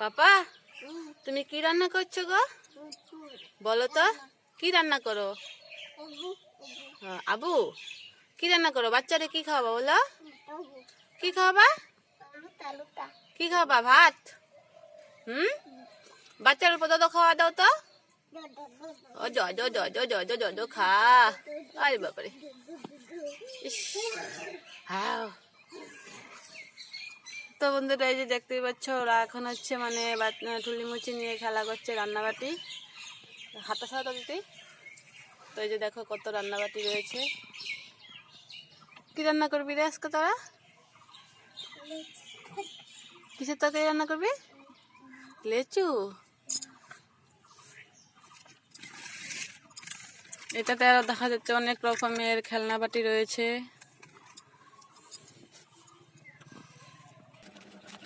পাপা, তুমি কি রান্না করছ গো? বলো তো, কি রান্না করো? হ্যাঁ, আবু, কি রান্না করো? বাচ্চারে কি খাওয়াবা বলো? কি খাওয়াবা? কি খাওয়াবা, ভাত? হুম? বাচ্চার উপর তো খাওয়া দাও তো। ও, জ জ জ জ খা। আরে বাবারে ইস, হাও। তো বন্ধুরা, এই যে দেখতেই পাচ্ছ, ওরা এখন হচ্ছে মানে ঠুলি মুচি নিয়ে খেলা করছে রান্নাবাটি। হাতা সাদা দিতে তো এই যে দেখো কত রান্নাবাটি রয়েছে। কি রান্না করবি রে আজকে তোরা? কিসের তরকারি রান্না করবি? লেচু। এটাতে আরও দেখা যাচ্ছে অনেক রকমের খেলনা বাটি রয়েছে।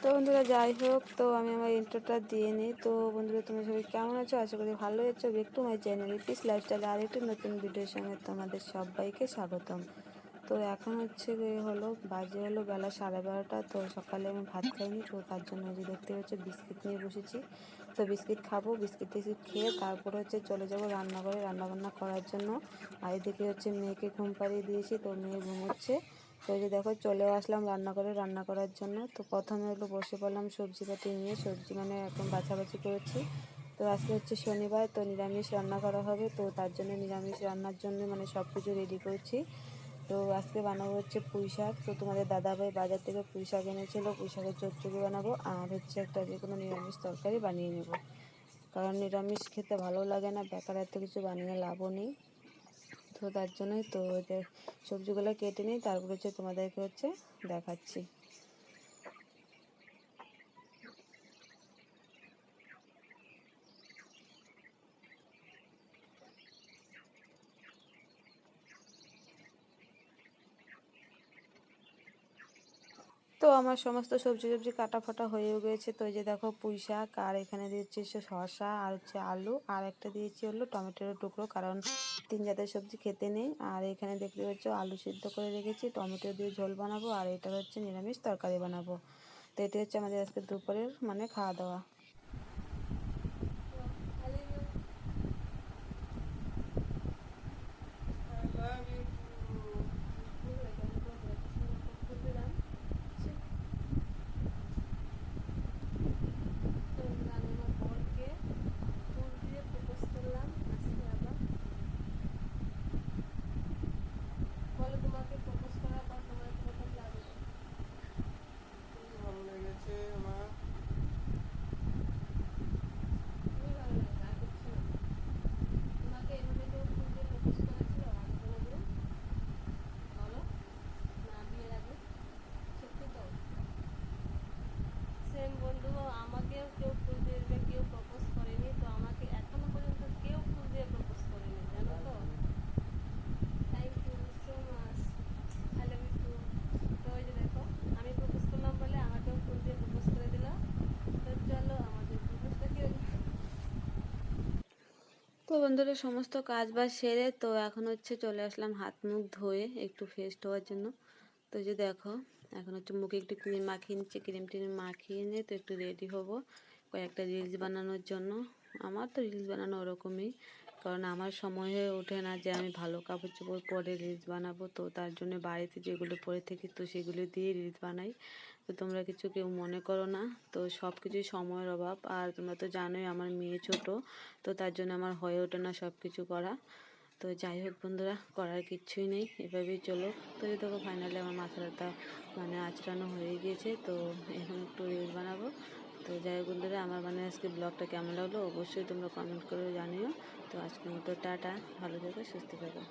তো বন্ধুরা, যাই হোক, তো আমি আমার ইন্টারটা দিয়ে নিই। তো বন্ধুরা, তোমরা সবাই কেমন আছো? আশা করি ভালো আছো। একটু মাই চ্যানেল লাইফস্টাইল আর একটু নতুন ভিডিওর সঙ্গে তোমাদের সবাইকে স্বাগতম। তো এখন হচ্ছে হলো, বাজে হলো বেলা সাড়ে বারোটা। তো সকালে আমি ভাত খাইনি, তো তার জন্য যে দেখতে হচ্ছে বিস্কিট নিয়ে বসেছি। তো বিস্কিট খাব, বিস্কিট টিস্কিট খেয়ে তারপরে হচ্ছে চলে যাব রান্নাঘরে। রান্নাবান্না করার জন্য। আর এদিকে হচ্ছে মেয়েকে ঘুম পাড়িয়ে দিয়েছি, তো মেয়ে ঘুমোচ্ছে। তো যে দেখো চলেও আসলাম রান্না করে, রান্না করার জন্য। তো প্রথমে হলো বসে পড়লাম সবজি পাতি নিয়ে, সবজি মানে এখন বাছাবাছি করেছি। তো আজকে হচ্ছে শনিবার, তো নিরামিষ রান্না করা হবে। তো তার জন্য নিরামিষ রান্নার জন্য মানে সব কিছু রেডি করছি। তো আজকে বানাবো হচ্ছে পুঁই শাক। তো তোমাদের দাদাভাই বাজার থেকে পুঁই শাক এনেছিল, পুঁই শাকের চচ্চড়ি বানাবো। আর হচ্ছে একটা যে কোনো নিরামিষ তরকারি বানিয়ে নেব। কারণ নিরামিষ খেতে ভালো লাগে না, বেকার এত কিছু বানিয়ে লাভও নেই। তো তার জন্যই তো সবজিগুলো কেটে নিই তারপরে হচ্ছে তোমাদেরকে হচ্ছে দেখাচ্ছি। তো আমার সমস্ত সবজি সবজি কাটা ফাটা হয়ে গেছে। তো এই যে দেখো পুঁই শাক, আর এখানে দিয়েছি হচ্ছে শসা, আর হচ্ছে আলু, আর একটা দিয়েছি হলো টমেটোর টুকরো, কারণ তিন জাতের সবজি খেতে নেই। আর এখানে দেখতে পাচ্ছ আলু সিদ্ধ করে রেখেছি, টমেটো দিয়ে ঝোল বানাবো, আর এটা হচ্ছে নিরামিষ তরকারি বানাবো। তো এটি হচ্ছে আমাদের আজকে দুপুরের মানে খাওয়া দাওয়া ভালো লেগেছে আমার সেম বন্ধু আমাকেও কেউ ফুল দিয়ে দেবে, কেউ প্রপোজ করেনি তো আমাকে এখনও পর্যন্ত কেউ ফুল দিয়ে প্রপোজ করেনি জানো তো thank you so much I love you too তো ওই যে দেখো আমি প্রপোজ করলাম বলে আমাকেও ফুল দিয়ে প্রপোজ করে দিল তো চলো আমাদের প্রপোজটা কি তো বন্ধুরা সমস্ত কাজ বাজ সেরে তো এখন হচ্ছে চলে আসলাম হাত মুখ ধুয়ে একটু ফ্রেশ হওয়ার জন্য। তো যে দেখো, এখন হচ্ছে মুখে একটু ক্রিম মাখিয়ে নিচ্ছে ক্রিম টিম মাখিয়ে নিয়ে তো একটু রেডি হব কয়েকটা রিলস বানানোর জন্য। আমার তো রিলস বানানো ওরকমই, কারণ আমার সময় হয়ে ওঠে না যে আমি ভালো কাপড় চোপড় পরে রিলস বানাবো। তো তার জন্য বাড়িতে যেগুলো পরে থাকি তো সেগুলো দিয়ে রিলস বানাই। তো তোমরা কিছু কেউ মনে করো না। তো সব কিছুই সময়ের অভাব। আর তোমরা তো জানোই আমার মেয়ে ছোট, তো তার জন্য আমার হয়ে ওঠে না সব কিছু করা। তো যাই হোক বন্ধুরা, করার কিচ্ছুই নেই, এভাবেই চলো। তো এই দেখো ফাইনালি আমার মাথাটা মানে আচড়ানো হয়ে গিয়েছে, তো এখন একটু রিলস বানাবো। তো যাই হোক বন্ধুরা, আমার মানে আজকে ব্লগটা কেমন লাগল অবশ্যই তোমরা কমেন্ট করে জানিও। তো আজকের মতো টাটা, ভালো থেকো, সুস্থ থেকো।